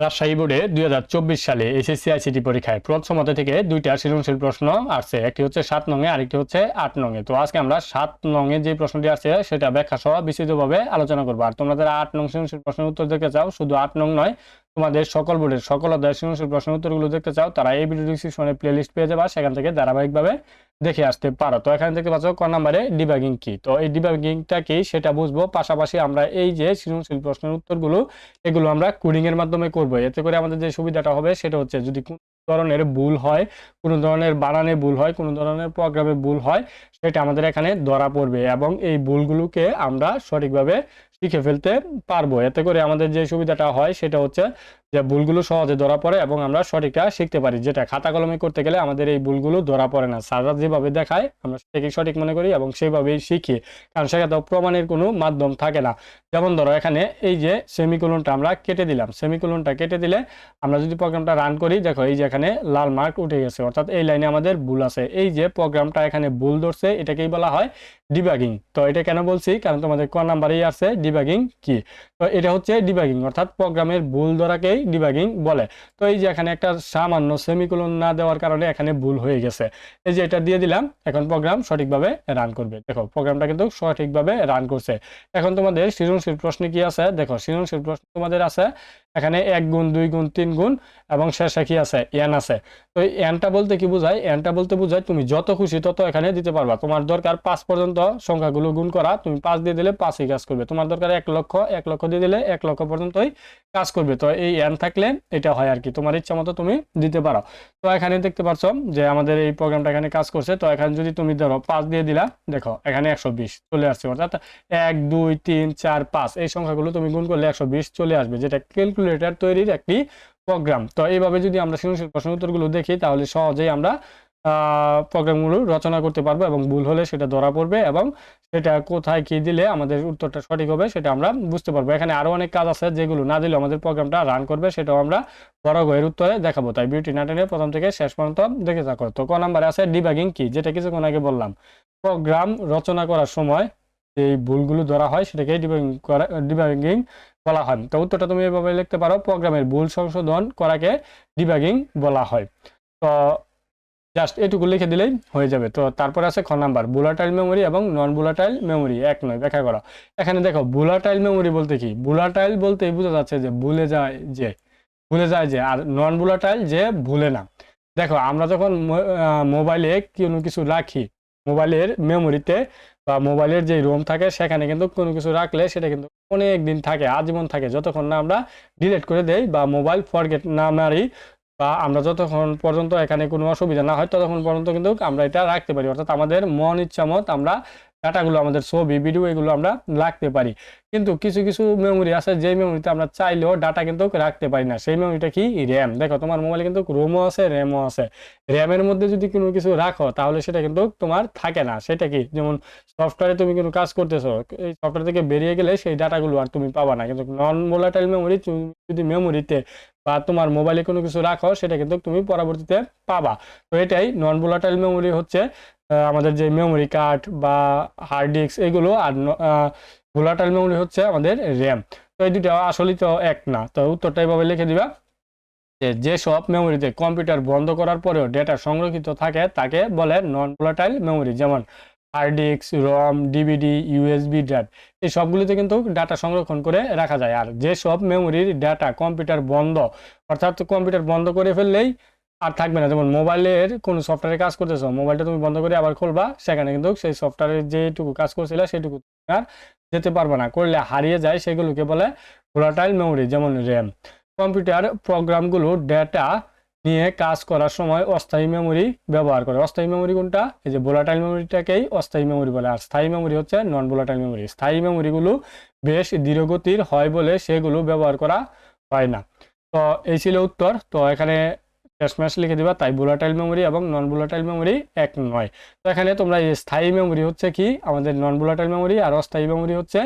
রাজশাহী বোর্ডে দুই হাজার চব্বিশ সালে এসএসসি আইসিটি পরীক্ষায় প্রথমত থেকে দুইটা সৃজনশীল প্রশ্ন আসছে। একটি হচ্ছে সাত নঙে আরেকটি হচ্ছে আট নঙে তো আজকে আমরা সাত নঙে যে প্রশ্নটি আসছে, সেটা ব্যাখ্যা সহ বিস্তৃতভাবে আলোচনা করব। আর তোমরা যারা আট নং সৃজনশীল প্রশ্নের উত্তর দেখতে চাও, শুধু আট নং নয় তোমাদের সকল বোর্ডের সকল অধ্যায় প্রশ্নের উত্তরগুলো দেখতে চাও, তারা এই ভিডিও ডিসক্রিপশনে প্লে লিস্ট পেয়ে যাবা, সেখান থেকে ধারাবাহিকভাবে দেখে আসতে পারো। তো এখানে দেখতে পাচ্ছ, ক নাম্বারে ডিবাগিং কি? তো এই ডিবাগিংটা কি সেটা বুঝব, পাশাপাশি আমরা এই যে সৃজনশীল প্রশ্নের উত্তরগুলো, এগুলো আমরা কোডিং এর মাধ্যমে করব। এতে করে আমাদের যে সুবিধাটা হবে সেটা হচ্ছে যদি কোন ধরনের ভুল হয়, কোনো ধরনের বানানে ভুল হয়, কোনো ধরনের প্রোগ্রামে ভুল হয়, সেটা আমাদের এখানে ধরা পড়বে এবং এই ভুলগুলোকে আমরা সঠিকভাবে শিখে ফেলতে পারব। এতে করে আমাদের যে সুবিধাটা হয় সেটা হচ্ছে যে ভুলগুলো সহজে ধরা পড়ে এবং আমরা সঠিকটা শিখতে পারি। যেটা খাতা কলমে করতে গেলে আমাদের এই ভুলগুলো ধরা পড়ে না। স্যাররা যেভাবে দেখায়, আমরা সেটাকে সঠিক মনে করি এবং সেইভাবেই শিখি। কারণ সেখানে তো প্রমাণের কোনো মাধ্যম থাকে না। যেমন ধরো, এখানে এই যে সেমিকোলনটা আমরা কেটে দিলাম। সেমিকোলনটা কেটে দিলে আমরা যদি প্রোগ্রামটা রান করি, দেখো এই যে এখানে লাল মার্ক উঠে গেছে। অর্থাৎ এই লাইনে আমাদের ভুল আছে। এই যে প্রোগ্রামটা এখানে ভুল ধরছে, এটাকেই বলা হয় ডিবাগিং। তো এটা কেন বলছি? কারণ তোমাদের ক নাম্বারেই আছে, ডিবাগিং কি? তো এটা হচ্ছে ডিবাগিং। অর্থাৎ প্রোগ্রামের ভুল ধরাকেই ডিবাগিং বলে। তো এই যে এখানে একটা সামান্য সেমিকুলন না দেওয়ার কারণে এখানে ভুল হয়ে গেছে। এই যে এটা দিয়ে দিলাম, এখন প্রোগ্রাম সঠিকভাবে রান করবে। দেখো প্রোগ্রামটা কিন্তু সঠিকভাবে রান করছে। এখন তোমাদের সৃজনশীল প্রশ্নে কি আছে? দেখো, সৃজনশীল প্রশ্ন তোমাদের আছে এখানে এক গুণ, দুই গুণ, তিন গুণ এবং শেষে কি আছে এন আছে। তো এনটা বলতে কি বোঝায়? এনটা বলতে বোঝায় তুমি যত খুশি তত এখানে দিতে পারবা। তোমার দরকার পাঁচ পর্যন্ত সংখ্যাগুলো গুণ করা। তুমি পাঁচ দিয়ে দিলে পাঁচই কাজ করবে। তোমার দরকার এক লক্ষ এক লক্ষ দিয়ে দিলে এক লক্ষ পর্যন্তই কাজ করবে। তো এই এন থাকলে এটা হয় আর কি। তোমার ইচ্ছা মতো তুমি দিতে পারো। তো এখানে দেখতে পাচ্ছ যে আমাদের এই প্রোগ্রামটা এখানে কাজ করছে। তো এখানে যদি তুমি ধরো পাঁচ দিয়ে দিলা, দেখো এখানে একশো বিশ চলে আসছে। অর্থাৎ এক, দুই, তিন, চার, পাঁচ এই সংখ্যাগুলো তুমি গুণ করলে একশো বিশ চলে আসবে। যেটা ক্যালকুলেটর তৈরির একটি প্রোগ্রাম তো এইভাবে যদি আমরা সৃজনশীল প্রশ্ন উত্তরগুলো দেখি, তাহলে সহজেই আমরা প্রোগ্রামগুলো রচনা করতে পারব এবং ভুল হলে সেটা ধরা পড়বে এবং সেটা কোথায় কি দিলে আমাদের উত্তরটা সঠিক হবে সেটা আমরা বুঝতে পারব। এখানে আরও অনেক কাজ আছে যেগুলো না দিলে আমাদের প্রোগ্রামটা রান করবে, সেটাও আমরা বড় এর উত্তরে দেখাবো। তাই বিউটি নাটেনের প্রথম থেকে শেষ পর্যন্ত দেখে থাকো। তো ক নাম্বারে আছে ডিবাগিং কি? যেটা কিছুক্ষণ আগে বললাম। প্রোগ্রাম রচনা করার সময় এই ভুলগুলো ধরা হয় সেটাকে ডিবাগিং করা ডিবাগিং বলা হয়। তো উত্তরটা তুমি এভাবে লিখতে পারো, প্রোগ্রামের ভুল সংশোধন করাকে ডিবাগিং বলা হয়। তো জাস্ট এটুকু লিখে দিলেই হয়ে যাবে। তো তারপরে আছে খ নাম্বার বুলাটাইল মেমোরি এবং নন বুলাটাইল মেমোরি এক নয়, ব্যাখ্যা করা। এখানে দেখো বুলাটাইল মেমোরি বলতে কি? বুলাটাইল বলতে বোঝা যাচ্ছে যে ভুলে যায় যে, ভুলে যায় যে, আর নন বুলাটাইল যে ভুলে না। দেখো, আমরা যখন মোবাইলে কোনো কিছু রাখি মোবাইলের মেমোরিতে বা মোবাইলের যে রোম থাকে, সেখানে কিন্তু কোনো কিছু রাখলে সেটা কিন্তু অনেক দিন থাকে, আজীবন থাকে। যতক্ষণ না আমরা ডিলেট করে দেই বা মোবাইল ফরগেট না মারি বা আমরা যতক্ষণ পর্যন্ত এখানে কোনো অসুবিধা না হয়, ততক্ষণ পর্যন্ত কিন্তু আমরা এটা রাখতে পারি। অর্থাৎ আমাদের মন ইচ্ছা মত আমরা ডাটাগুলো আমাদের ছবি ভিডিও এগুলো আমরা রাখতে পারি। কিন্তু কিছু কিছু মেমোরি আছে যে মেমোরিতে আমরা চাইলেও ডাটা কিন্তু রাখতে পারি না। সেই মেমোরিটা কি? র্যাম দেখো, তোমার মোবাইলে কিন্তু রোমও আছে র্যামও আছে। র্যামের মধ্যে যদি কোনো কিছু রাখো, তাহলে সেটা কিন্তু তোমার থাকে না। সেটা কি? যেমন সফটওয়্যারে তুমি কোনো কাজ করতেছো, এই সফটওয়্যার থেকে বেরিয়ে গেলে সেই ডাটাগুলো আর তুমি পাবা না। কিন্তু নন ভোলাটাইল মেমোরি তুমি যদি মেমোরিতে বা তোমার মোবাইলে কোনো কিছু রাখো, সেটা কিন্তু তুমি পরবর্তীতে পাবা। তো এটাই নন ভোলাটাইল মেমোরি হচ্ছে আমাদের যে মেমোরি কার্ড বা হার্ড ডিস্ক এগুলো আর ভোলাটাইল মেমোরি হচ্ছে আমাদের র্যাম তো এই দুটো আসলে তো এক না। তো উত্তরটা এইভাবে লিখে দিবা। যে যেসব মেমোরিতে কম্পিউটার বন্ধ করার পরেও ডেটা সংরক্ষিত থাকে, তাকে বলে নন ভোলাটাইল মেমোরি যেমন hard disk ROM DVD USB drive এই সবগুলিতে কিন্তু ডাটা সংরক্ষণ করে রাখা যায়। আর যেসব মেমোরির ডাটা কম্পিউটার বন্ধ, অর্থাৎ কম্পিউটার বন্ধ করে ফেললেই আর থাকবে না। যেমন মোবাইলের কোনো সফটওয়্যারে কাজ করতেছো, মোবাইলটা তুমি বন্ধ করে আবার খুলবা, সেখানে কিন্তু সেই সফটওয়্যারের যেটুকু কাজ করছিলে সেটুকু আর যেতে পারবে না। করলে হারিয়ে যায় সেগুলোকে বলে ভোলাটাইল মেমোরি যেমন র্যাম কম্পিউটার প্রোগ্রামগুলো ডেটা নিয়ে কাজ করার সময় অস্থায়ী মেমোরি ব্যবহার করে। অস্থায়ী মেমোরি কোনটা? এই যে ভোলাটাইল মেমোরিটাকেই অস্থায়ী মেমোরি বলে। আর স্থায়ী মেমোরি হচ্ছে নন ভোলাটাইল মেমোরি স্থায়ী মেমোরিগুলো বেশ ধীরগতির হয় বলে সেগুলো ব্যবহার করা হয় না। তো এই ছিল উত্তর। তো এখানে শেষমেশ লিখে দিবা, তাই ভোলাটাইল মেমোরি এবং নন ভোলাটাইল মেমোরি এক নয়। তো এখানে তোমরা স্থায়ী মেমোরি হচ্ছে কি? আমাদের নন ভোলাটাইল মেমোরি আর অস্থায়ী মেমোরি হচ্ছে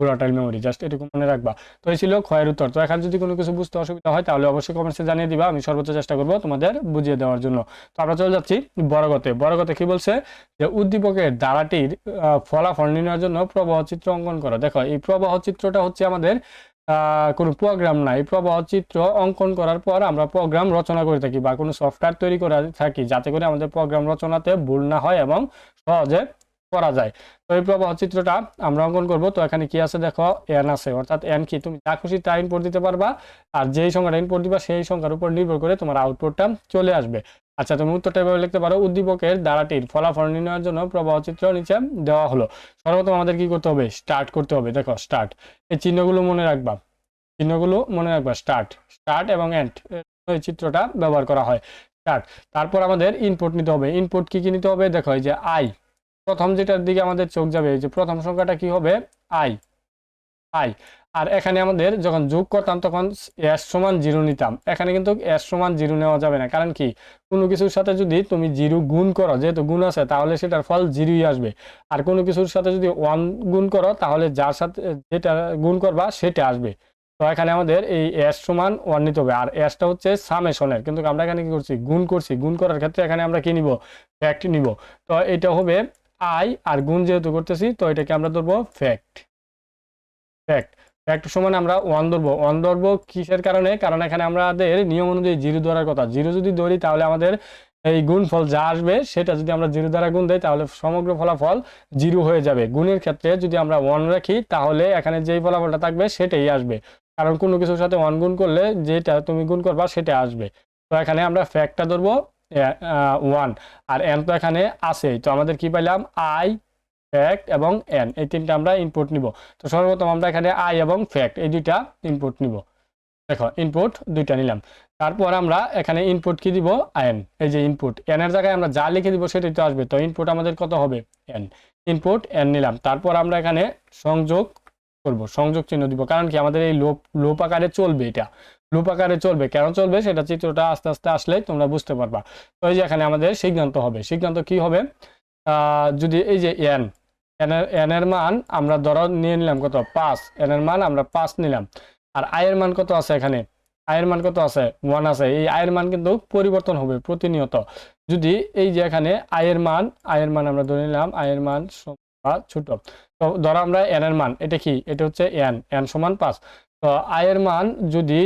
ভোলাটাইল মেমোরি জাস্ট এটুকু মনে রাখবা। তো এই ছিল ক্ষয়ের উত্তর। তো এখন যদি কোনো কিছু বুঝতে অসুবিধা হয়, তাহলে অবশ্যই কমেন্টসে জানিয়ে দিবা, আমি সর্বোচ্চ চেষ্টা করব তোমাদের বুঝিয়ে দেওয়ার জন্য। তো আমরা চলে যাচ্ছি বড়গতে বড়গতে কি বলছে? যে উদ্দীপকের ধারাটির ফলাফল নির্ণয়ের জন্য প্রবাহ চিত্র অঙ্কন করো। দেখো, এই প্রবাহ চিত্রটা হচ্ছে আমাদের কোনো প্রোগ্রাম নাই, প্রবাহ চিত্র অঙ্কন করার পর আমরা প্রোগ্রাম রচনা করে থাকি বা কোনো সফটওয়্যার তৈরি করে থাকি, যাতে করে আমাদের প্রোগ্রাম রচনাতে ভুল না হয় এবং সহজে করা যায়। তো এই প্রবাহ চিত্রটা আমরা অঙ্কন করব। তো এখানে কি আছে দেখো? এন আছে। অর্থাৎ এন কি? তুমি যা খুশি তা ইনপুট দিতে পারবা। আর যেই সংখ্যাটা ইনপুট দিবা, সেই সংখ্যার উপর নির্ভর করে তোমার আউটপুটটা চলে আসবে। আচ্ছা তুমি উত্তরটা এভাবে লিখতে পারো। উদ্দীপকের দ্বারাটির ফলাফল নির্ণয়ের জন্য প্রবাহ চিত্র নিচে দেওয়া হলো। সর্বপ্রথম আমাদের কি করতে হবে? স্টার্ট করতে হবে। দেখো স্টার্ট এই চিহ্নগুলো মনে রাখবা। চিহ্নগুলো মনে রাখবা। স্টার্ট স্টার্ট এবং এন্ড এই চিত্রটা ব্যবহার করা হয়। স্টার্ট তারপর আমাদের ইনপুট নিতে হবে। ইনপুট কি কি নিতে হবে? দেখো, এই যে আই প্রথম যেটার দিকে আমাদের চোখ যাবে, এই যে প্রথম সংখ্যাটা কি হবে? আই। আই। আর এখানে আমাদের যখন যোগ করতাম তখন এস সমান জিরো নিতাম। এখানে কিন্তু এস সমান জিরো নেওয়া যাবে না। কারণ কি? কোনো কিছুর সাথে যদি তুমি জিরো গুণ করো, যেহেতু গুণ আছে, তাহলে সেটার ফল জিরোই আসবে। আর কোনো কিছুর সাথে যদি ওয়ান গুণ করো, তাহলে যার সাথে, যেটা গুণ করবা, সেটা আসবে। তো এখানে আমাদের এই এস সমান ওয়ান নিতে হবে। আর এসটা হচ্ছে সামেশনের। কিন্তু আমরা এখানে কি করছি? গুণ করছি। গুণ করার ক্ষেত্রে এখানে আমরা কি নিব? ফ্যাক্ট নিব। তো এটা হবে আই আর গুণ যেহেতু করতেছি, তো এটাকে আমরা ধরবো ফ্যাক্ট ফ্যাক্ট ফ্যাক্ট সমান আমরা ওয়ান ধরবো। ওয়ান ধরবো কিসের কারণে? কারণ এখানে আমাদের নিয়ম অনুযায়ী জিরো ধরার কথা। জিরো যদি ধরি তাহলে আমাদের এই গুণফল যা আসবে, সেটা যদি আমরা জিরো দ্বারা গুণ দেই, তাহলে সমগ্র ফলাফল জিরো হয়ে যাবে। গুণের ক্ষেত্রে যদি আমরা ওয়ান রাখি, তাহলে এখানে যেই ফলাফলটা থাকবে, সেটাই আসবে। কারণ কোনো কিছুর সাথে ওয়ান গুণ করলে যেটা তুমি গুণ করবা, সেটা আসবে। তো এখানে আমরা ফ্যাক্টটা ধরবো। ওয়ান আর এন তো এখানে আছে তো আমাদের কি পাইলাম? আই ফ্যাক্ট এবং এন এই তিনটা আমরা ইনপুট নিব। তো সর্বপ্রথম আমরা এখানে আই এবং ফ্যাক্ট এই দুইটা ইনপুট নিব। দেখো ইনপুট দুইটা নিলাম। তারপর আমরা এখানে ইনপুট কি দিব? এন এই যে ইনপুট এন এর জায়গায় আমরা যা লিখে দিব সেটাই তো আসবে। তো ইনপুট আমাদের কত হবে? এন ইনপুট এন নিলাম। তারপর আমরা এখানে সংযোগ করব। সংযোগ চিহ্ন দিব। কারণ কি আমাদের এই লোপ লোপ আকারে চলবে এটা। লোপ আকারে চলবে। কেন চলবে? সেটা চিত্রটা আস্তে আস্তে আসলে তোমরা বুঝতে পারবা। তো এই যে এখানে আমাদের সিদ্ধান্ত হবে। সিদ্ধান্ত কি হবে? যদি এই যে এন এন এর মান আমরা ধরো নিয়ে নিলাম কত? পাঁচ। এন এর মান আমরা পাঁচ নিলাম। আর আয়ের মান কত আছে এখানে? আয়ের মান কত আছে? ওয়ান আছে। এই আয়ের মান কিন্তু পরিবর্তন হবে প্রতিনিয়ত। যদি এই যে এখানে আয়ের মান আয়ের মান আমরা ধরে নিলাম আয়ের মান বা ছোট। তো ধরো আমরা এন এর মান, এটা কি? এটা হচ্ছে এন এন সমান পাঁচ। তো আয়ের মান যদি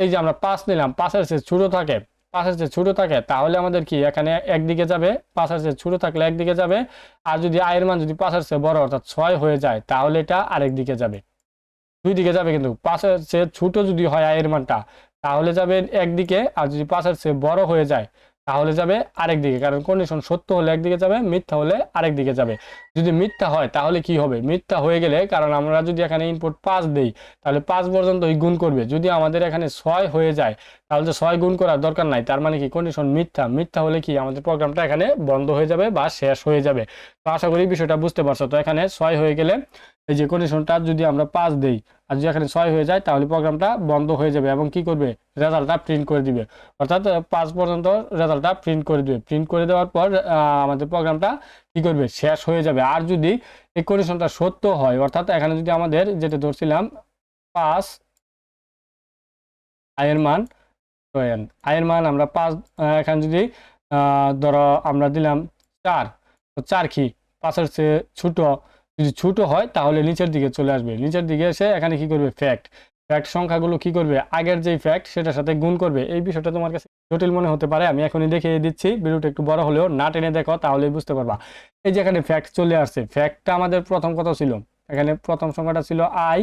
এই যে আমরা পাঁচ নিলাম, পাঁচের চেয়ে ছোটো থাকে, পাঁচের চেয়ে ছোটো থাকে, তাহলে আমাদের কি এখানে একদিকে যাবে? পাঁচের চেয়ে ছোটো থাকলে একদিকে যাবে। আর যদি আয়ের মান যদি পাঁচের চেয়ে বড় অর্থাৎ ছয় হয়ে যায়, তাহলে এটা আরেক দিকে যাবে। দুই দিকে যাবে কিন্তু, পাঁচের চেয়ে ছোটো যদি হয় আয়ের মানটা, তাহলে যাবে একদিকে। আর যদি পাঁচের চেয়ে বড় হয়ে যায় তাহলে যাবে আরেক দিকে। কারণ কন্ডিশন সত্য হলে একদিকে যাবে, মিথ্যা হলে আরেক দিকে যাবে। যদি মিথ্যা হয়, তাহলে কি হবে? মিথ্যা হয়ে গেলে, কারণ আমরা যদি এখানে ইনপুট পাঁচ দিই, তাহলে পাঁচ পর্যন্ত গুণ করবে। যদি আমাদের এখানে ছয় হয়ে যায় তাহলে তো ছয় গুণ করার দরকার নাই। তার মানে কি? কন্ডিশন মিথ্যা। মিথ্যা হলে কি? আমাদের প্রোগ্রামটা এখানে বন্ধ হয়ে যাবে বা শেষ হয়ে যাবে। তো আশা করি বিষয়টা বুঝতে পারছ। তো এখানে ছয় হয়ে গেলে এই যে কন্ডিশনটা যদি আমরা পাঁচ দিই, আর যদি এখানে ছয় হয়ে যায়, তাহলে প্রোগ্রামটা বন্ধ হয়ে যাবে এবং কি করবে? রেজাল্টটা প্রিন্ট করে দিবে। অর্থাৎ পাঁচ পর্যন্ত রেজাল্টটা প্রিন্ট করে দিবে। প্রিন্ট করে দেওয়ার পর আমাদের প্রোগ্রামটা কি করবে? শেষ হয়ে যাবে। আর যদি এই কন্ডিশনটা সত্য হয়, অর্থাৎ এখানে যদি আমাদের যেটা ধরছিলাম, পাঁচ, আয়ের মান এন আয়ের মান আমরা পাঁচ এখানে যদি ধরো আমরা দিলাম চার, তো চার কি? পাঁচের চেয়ে ছোটো, যদি ছোটো হয় তাহলে নিচের দিকে চলে আসবে। নিচের দিকে এসে এখানে কি করবে? ফ্যাক্ট ফ্যাক্ট সংখ্যাগুলো কি করবে? আগের যেই ফ্যাক্ট সেটার সাথে গুণ করবে। এই বিষয়টা তোমার কাছে জটিল মনে হতে পারে, আমি এখনই দেখিয়ে দিচ্ছি। ভিডিওটা একটু বড় হলেও না টেনে দেখো তাহলে বুঝতে পারবা। এই যে এখানে ফ্যাক্ট চলে আসছে। ফ্যাক্টটা আমাদের প্রথম কথা ছিল? এখানে প্রথম সংখ্যাটা ছিল আই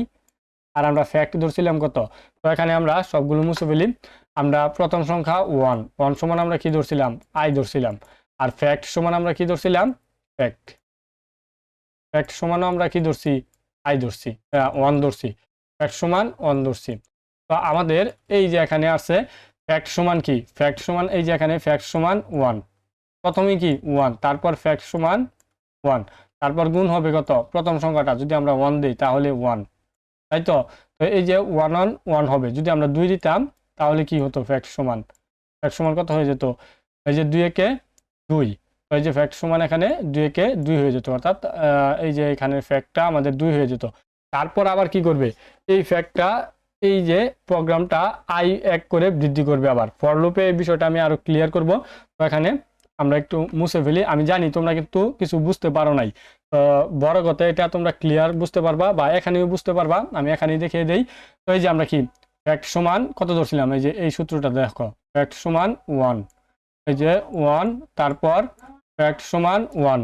আর আমরা ফ্যাক্ট ধরছিলাম কত? তো এখানে আমরা সবগুলো মুছে ফেলি। আমরা প্রথম সংখ্যা ওয়ান ওয়ান সমান আমরা কি ধরছিলাম? আই ধরছিলাম। আর ফ্যাক্ট সমান আমরা কি ধরছিলাম? ফ্যাক্ট ফ্যাক্ট সমানও আমরা কি ধরছি? আই ধরছি। ওয়ান ধরছি। ফ্যাক্ট সমান ওয়ান ধরছি। তো আমাদের এই যে এখানে আছে ফ্যাক্ট সমান কি? ফ্যাক্ট সমান এই যে এখানে ফ্যাক্ট সমান ওয়ান প্রথমে কি? ওয়ান তারপর ফ্যাক্ট সমান ওয়ান তারপর গুণ হবে কত? প্রথম সংখ্যাটা যদি আমরা ওয়ান দিই তাহলে ওয়ান তাই তো এই যে ওয়ান ওয়ান ওয়ান হবে, যদি আমরা দুই দিতাম, তাহলে কি হতো? ফ্যাক্ট সমান। ফ্যাক্ট সমান কত হয়ে যেত? এই যে দুই একে দুই। এই যে ফ্যাক্ট সমান এখানে দুই একে দুই হয়ে যেত, অর্থাৎ এই যে এখানে ফ্যাক্টটা আমাদের দুই হয়ে যেত। তারপর আবার কি করবে? এই ফ্যাক্টটা এই যে প্রোগ্রামটা আই এক করে বৃদ্ধি করবে আবার। ফর লুপে এই বিষয়টা আমি আরও ক্লিয়ার করব। তো এখানে আমরা একটু মুছে ফেলি। আমি জানি তোমরা কিন্তু কিছু বুঝতে পারো নাই। বড় কথা এটা তোমরা ক্লিয়ার বুঝতে পারবা বা এখানেও বুঝতে পারবা। আমি এখানেই দেখিয়ে দেই। তো এই যে আমরা কি? ফ্যাক্ট সমান কত ধরছিলাম? এই যে এই সূত্রটা দেখো। ফ্যাক্ট সমান ওয়ান এই যে ওয়ান তারপর ফ্যাক্ট সমান ওয়ান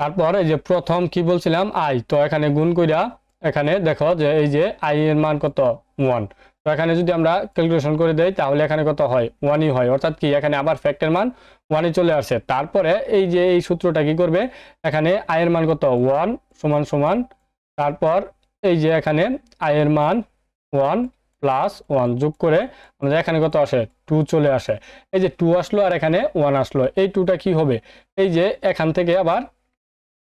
তারপর এই যে প্রথম কি বলছিলাম? আই তো এখানে গুণ কইরা এখানে দেখো যে এই যে আই এর মান কত? ওয়ান তো এখানে যদি আমরা ক্যালকুলেশন করে দেই, তাহলে এখানে কত হয়? ওয়ানই হয়। অর্থাৎ কি? এখানে আবার ফ্যাক্টের মান ওয়ানই চলে আসে। তারপরে এই যে এই সূত্রটা কি করবে? এখানে আয়ের মান কত? ওয়ান সমান সমান। তারপর এই যে এখানে আয়ের মান ওয়ান প্লাস ওয়ান যোগ করে আমাদের এখানে কত আসে? টু চলে আসে। এই যে টু আসলো আর এখানে ওয়ান আসলো। এই টুটা কি হবে? এই যে এখান থেকে আবার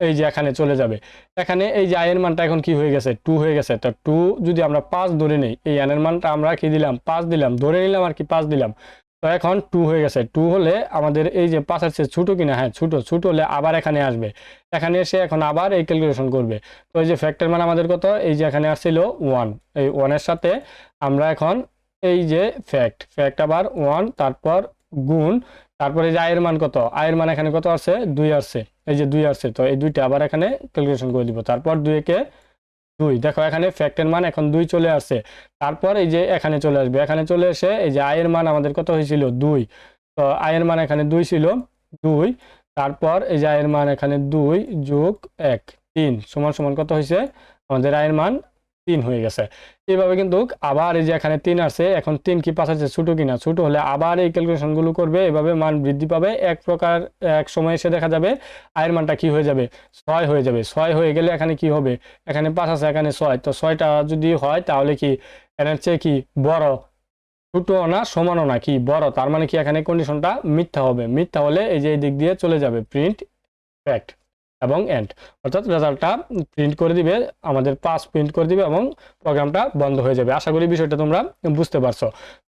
এই যে এখানে চলে যাবে। এখানে এই যে আয়ের মানটা এখন কি হয়ে গেছে? টু হয়ে গেছে। তো টু যদি আমরা পাঁচ ধরে নিই, এই আনের মানটা আমরা কি দিলাম? পাঁচ দিলাম। ধরে নিলাম আর কি পাঁচ দিলাম। তো এখন টু হয়ে গেছে। টু হলে আমাদের এই যে পাঁচের চেয়ে ছোটো কিনা? হ্যাঁ ছোটো। ছোটো হলে আবার এখানে আসবে। এখানে এসে এখন আবার এই ক্যালকুলেশন করবে। তো এই যে ফ্যাক্টর মান আমাদের কত? এই যে এখানে আসছিল ওয়ান এই ওয়ানের সাথে আমরা এখন এই যে ফ্যাক্ট ফ্যাক্ট আবার ওয়ান তারপর গুণ তারপরে যে আয়ের মান কত? আয়ের মান এখানে কত আছে দুই আসছে। এই যে দুই আসছে, তো এই দুইটা আবার এখানে ক্যালকুলেশন করে দিব। তারপর দুই একে দুই। দেখো, এখানে ফ্যাক্টের মান এখন দুই চলে আসছে। তারপর এই যে এখানে চলে আসবে। এখানে চলে এসে এই যে আয়ের মান আমাদের কত হয়েছিল? দুই। তো আয়ের মান এখানে দুই ছিল, দুই। তারপর এই যে আয়ের মান এখানে দুই যোগ এক, তিন। সমান সমান কত হয়েছে? আমাদের আয়ের মান তিন হয়ে গেছে। এভাবে কিন্তু আবার এই যে এখানে তিন আছে এখন তিন কি পাঁচ আছে ছোটো কিনা? ছোটো হলে আবার এই ক্যালকুলেশনগুলো করবে, এভাবে মান বৃদ্ধি পাবে, এক প্রকার, এক সময় এসে দেখা যাবে আয়ের মানটা কি হয়ে যাবে? ছয় হয়ে যাবে। ছয় হয়ে গেলে এখানে কি হবে? এখানে পাঁচ আছে, এখানে ছয়। তো ছয়টা যদি হয়, তাহলে কি এর চেয়ে কি বড়? ছোটো না, সমানও না, কি বড়? তার মানে কি এখানে কন্ডিশনটা মিথ্যা হবে। মিথ্যা হলে এই যে এই দিক দিয়ে চলে যাবে। প্রিন্ট ফ্যাক্ট এবং এন্ড অর্থাৎ রেজাল্টটা প্রিন্ট করে দিবে, আমাদের পাস প্রিন্ট করে দিবে এবং প্রোগ্রামটা বন্ধ হয়ে যাবে। আশা করি বিষয়টা তোমরা বুঝতে পারছ।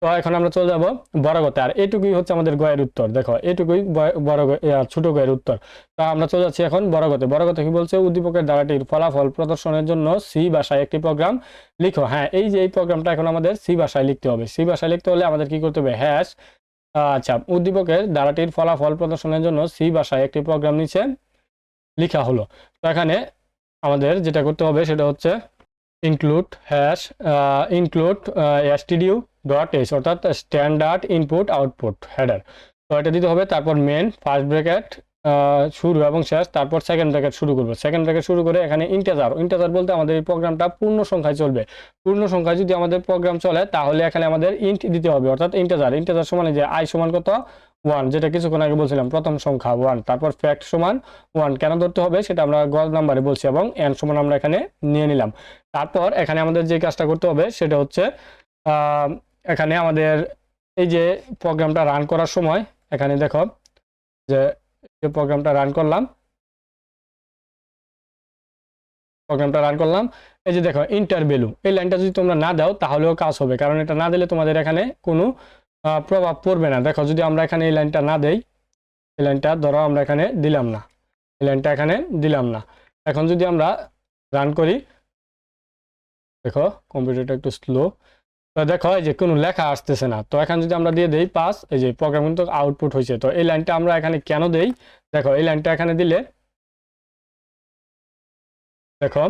তো এখন আমরা চলে যাব বড় গতে আর এটুকুই হচ্ছে আমাদের গয়ের উত্তর। দেখো, এটুকুই বড় ছোট গয়ের উত্তর। তো আমরা চলে যাচ্ছি এখন বড় গতে বড় গতে কি বলছে? উদ্দীপকের দ্বারাটির ফলাফল প্রদর্শনের জন্য সি ভাষায় একটি প্রোগ্রাম লিখো। হ্যাঁ এই যে এই প্রোগ্রামটা এখন আমাদের সি ভাষায় লিখতে হবে। সি ভাষায় লিখতে হলে আমাদের কি করতে হবে? হ্যাশ আচ্ছা উদ্দীপকের দ্বারাটির ফলাফল প্রদর্শনের জন্য সি ভাষায় একটি প্রোগ্রাম নিচে লেখা হলো। তো এখানে আমাদের যেটা করতে হবে সেটা হচ্ছে include hash include stdio dot S অর্থাৎ স্ট্যান্ডার্ড ইনপুট আউটপুট হ্যাডার তো এটা দিতে হবে, তারপর মেন ফার্স্ট ব্র্যাকেট শুরু এবং শেষ, তারপর সেকেন্ড ব্র্যাকেট শুরু করব। সেকেন্ড ব্র্যাকেট শুরু করে এখানে ইন্টাজার ইন্টাজার বলতে আমাদের এই প্রোগ্রামটা পূর্ণ সংখ্যায় চলবে। পূর্ণ সংখ্যায় যদি আমাদের প্রোগ্রাম চলে, তাহলে এখানে আমাদের ইন্ট দিতে হবে, অর্থাৎ ইন্টাজার ইন্টাজার সমান যে আই সমান কত? ওয়ান যেটা কিছুক্ষণ আগে বলছিলাম, প্রথম সংখ্যা ওয়ান তারপর ফ্যাক্ট সমান ওয়ান কেন ধরতে হবে? সেটা আমরা গজ নাম্বারে বলছি এবং এন সমান আমরা এখানে নিয়ে নিলাম। তারপর এখানে আমাদের যে কাজটা করতে হবে, সেটা হচ্ছে এখানে আমাদের এই যে প্রোগ্রামটা রান করার সময়, এখানে দেখো যে যে প্রোগ্রামটা রান করলাম প্রোগ্রামটা রান করলাম, এই যে দেখো ইন্টার ভ্যালু এই লাইনটা যদি তোমরা না দাও, তাহলেও কাজ হবে। কারণ এটা না দিলে তোমাদের এখানে কোনো প্রভাব পড়বে না। দেখো, যদি আমরা এখানে এই লাইনটা না দেই, এই লাইনটা ধরো আমরা এখানে দিলাম না। এই লাইনটা এখানে দিলাম না। এখন যদি আমরা রান করি, দেখো কম্পিউটারটা একটু স্লো দেখো এই যে কোনো লেখা আসতেছে না। তো এখন যদি আমরা দিয়ে দেই পাস, এই যে প্রোগ্রাম কিন্তু আউটপুট হয়েছে তো এই লাইনটা আমরা এখানে কেন দেই? দেখো, এই লাইনটা এখানে দিলে দেখো,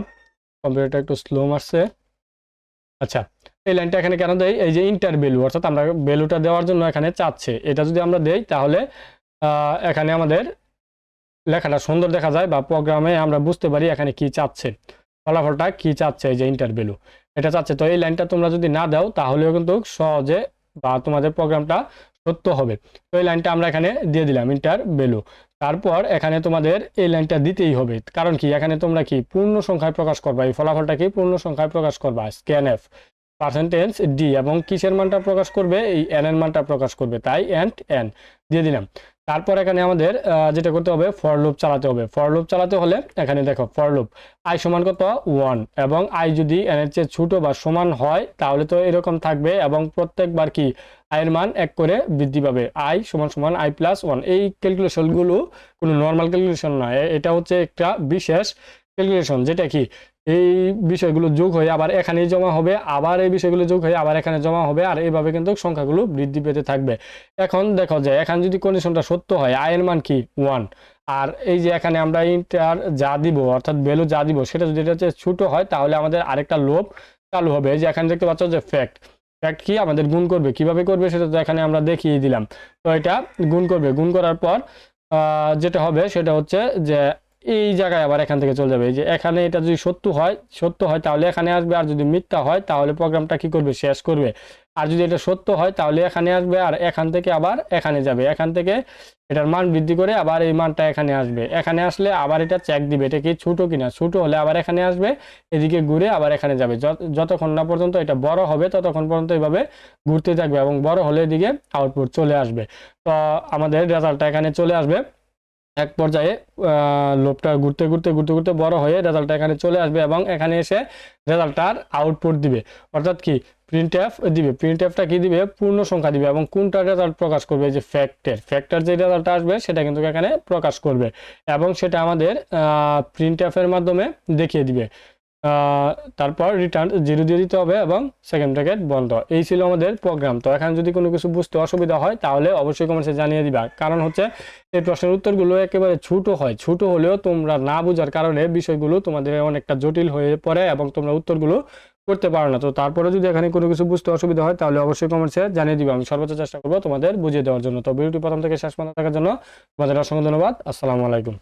কম্পিউটারটা একটু স্লো মারছে। আচ্ছা এই লাইনটা এখানে কেন দেই? এই যে ইন্টার ভ্যালু অর্থাৎ আমরা ভ্যালুটা দেওয়ার জন্য এখানে চাচ্ছে। এটা যদি আমরা দেই, তাহলে এখানে আমাদের লেখাটা সুন্দর দেখা যায় বা প্রোগ্রামে আমরা বুঝতে পারি এখানে কি চাচ্ছে। ফলাফলটা কি চাচ্ছে এই যে ইন্টার ভ্যালু এটা চাচ্ছে। তো এই লাইনটা তোমরা যদি না দাও, তাহলেও কিন্তু সহজে বা তোমাদের প্রোগ্রামটা সত্য হবে। তো এই লাইনটা আমরা এখানে দিয়ে দিলাম, ইন্টার ভ্যালু। তারপর এখানে তোমাদের এই লাইনটা দিতেই হবে। কারণ কি? এখানে তোমরা কি? পূর্ণ সংখ্যায় প্রকাশ করবা। এই ফলাফলটা কি? পূর্ণ সংখ্যায় প্রকাশ করবা। স্ক্যান এফ পার্সেন্টেজ ডি এবং কিসের মানটা প্রকাশ করবে? এই এন এর মানটা প্রকাশ করবে। তাই এন্ড এন দিয়ে দিলাম। তারপর এখানে আমাদের যেটা করতে হবে ফর লুপ চালাতে হবে। ফর লুপ চালাতে হলে এখানে দেখো ফর লুপ আই সমান কত? ওয়ান এবং আই যদি এন এর চেয়ে ছোট বা সমান হয়, তাহলে তো এরকম থাকবে এবং প্রত্যেকবার কি? আয়ের মান এক করে বৃদ্ধি পাবে। আই সমান সমান আই প্লাস ওয়ান এই ক্যালকুলেশনগুলো কোনো নর্মাল ক্যালকুলেশন নয়। এটা হচ্ছে একটা বিশেষ ক্যালকুলেশন যেটা কি? এই বিষয়গুলো যোগ হয়ে আবার এখানেই জমা হবে, আবার এই বিষয়গুলো যোগ হয়ে আবার এখানে জমা হবে, আর এইভাবে কিন্তু সংখ্যাগুলো বৃদ্ধি পেতে থাকবে। এখন দেখো যে, এখানে যদি কন্ডিশনটা সত্য হয় আয়ের মান কি? ওয়ান আর এই যে এখানে আমরা ইন্টার যা দিব, অর্থাৎ ভ্যালু যা দিব, সেটা যদি এটা ছোট হয়, তাহলে আমাদের আরেকটা লোভ চালু হবে। এই যে এখানে দেখতে পাচ্ছ যে ফ্যাক্ট ফ্যাক্ট কি? আমাদের গুণ করবে। কীভাবে করবে সেটা তো এখানে আমরা দেখিয়ে দিলাম। তো এটা গুণ করবে। গুণ করার পর যেটা হবে সেটা হচ্ছে যে এই জায়গায় আবার এখান থেকে চলে যাবে। এই যে এখানে এটা যদি সত্য হয় সত্য হয় তাহলে এখানে আসবে। আর যদি মিথ্যা হয়, তাহলে প্রোগ্রামটা কি করবে? শেষ করবে। আর যদি এটা সত্য হয়, তাহলে এখানে আসবে। আর এখান থেকে আবার এখানে যাবে। এখান থেকে এটার মান বৃদ্ধি করে আবার এই মানটা এখানে আসবে। এখানে আসলে আবার এটা চেক দিবে। এটা কি ছোট কিনা? ছোটো হলে আবার এখানে আসবে। এদিকে ঘুরে আবার এখানে যাবে। যত- যতক্ষণ না পর্যন্ত এটা বড় হবে, ততক্ষণ পর্যন্ত এইভাবে ঘুরতে থাকবে এবং বড় হলে এদিকে আউটপুট চলে আসবে। তো আমাদের রেজাল্টটা এখানে চলে আসবে। এক পর্যায়ে লোভটা ঘুরতে ঘুরতে ঘুরতে ঘুরতে বড় হয়ে রেজাল্টটা এখানে চলে আসবে এবং এখানে এসে রেজাল্টটার আউটপুট দিবে। অর্থাৎ কি? প্রিন্ট এফ দিবে। প্রিন্ট অ্যাপটা কি দিবে? পূর্ণ সংখ্যা দিবে এবং কোনটা রেজাল্ট প্রকাশ করবে? যে ফ্যাক্টের ফ্যাক্টর যে রেজাল্টটা আসবে, সেটা কিন্তু এখানে প্রকাশ করবে এবং সেটা আমাদের প্রিন্ট এফের মাধ্যমে দেখিয়ে দিবে। তারপর রিটার্ন জিরো দিয়ে দিতে হবে এবং সেকেন্ড ব্র্যাকেট বন্ধ। এই ছিল আমাদের প্রোগ্রাম তো এখানে যদি কোনো কিছু বুঝতে অসুবিধা হয়, তাহলে অবশ্যই কমেন্টসে জানিয়ে দিবা। কারণ হচ্ছে, এই প্রশ্নের উত্তরগুলো একেবারে ছোট হয়। ছোট হলেও তোমরা না বোঝার কারণে বিষয়গুলো তোমাদের অনেকটা জটিল হয়ে পড়ে এবং তোমরা উত্তরগুলো করতে পারো না। তো তারপরে যদি এখানে কোনো কিছু বুঝতে অসুবিধা হয়, তাহলে অবশ্যই কমেন্টসে জানিয়ে দিবে। আমি সর্বোচ্চ চেষ্টা করব তোমাদের বুঝিয়ে দেওয়ার জন্য। তো ভিডিওটি প্রথম থেকে শেষ পর্যন্ত থাকার জন্য তোমাদের অসংখ্য ধন্যবাদ। আসসালামু আলাইকুম।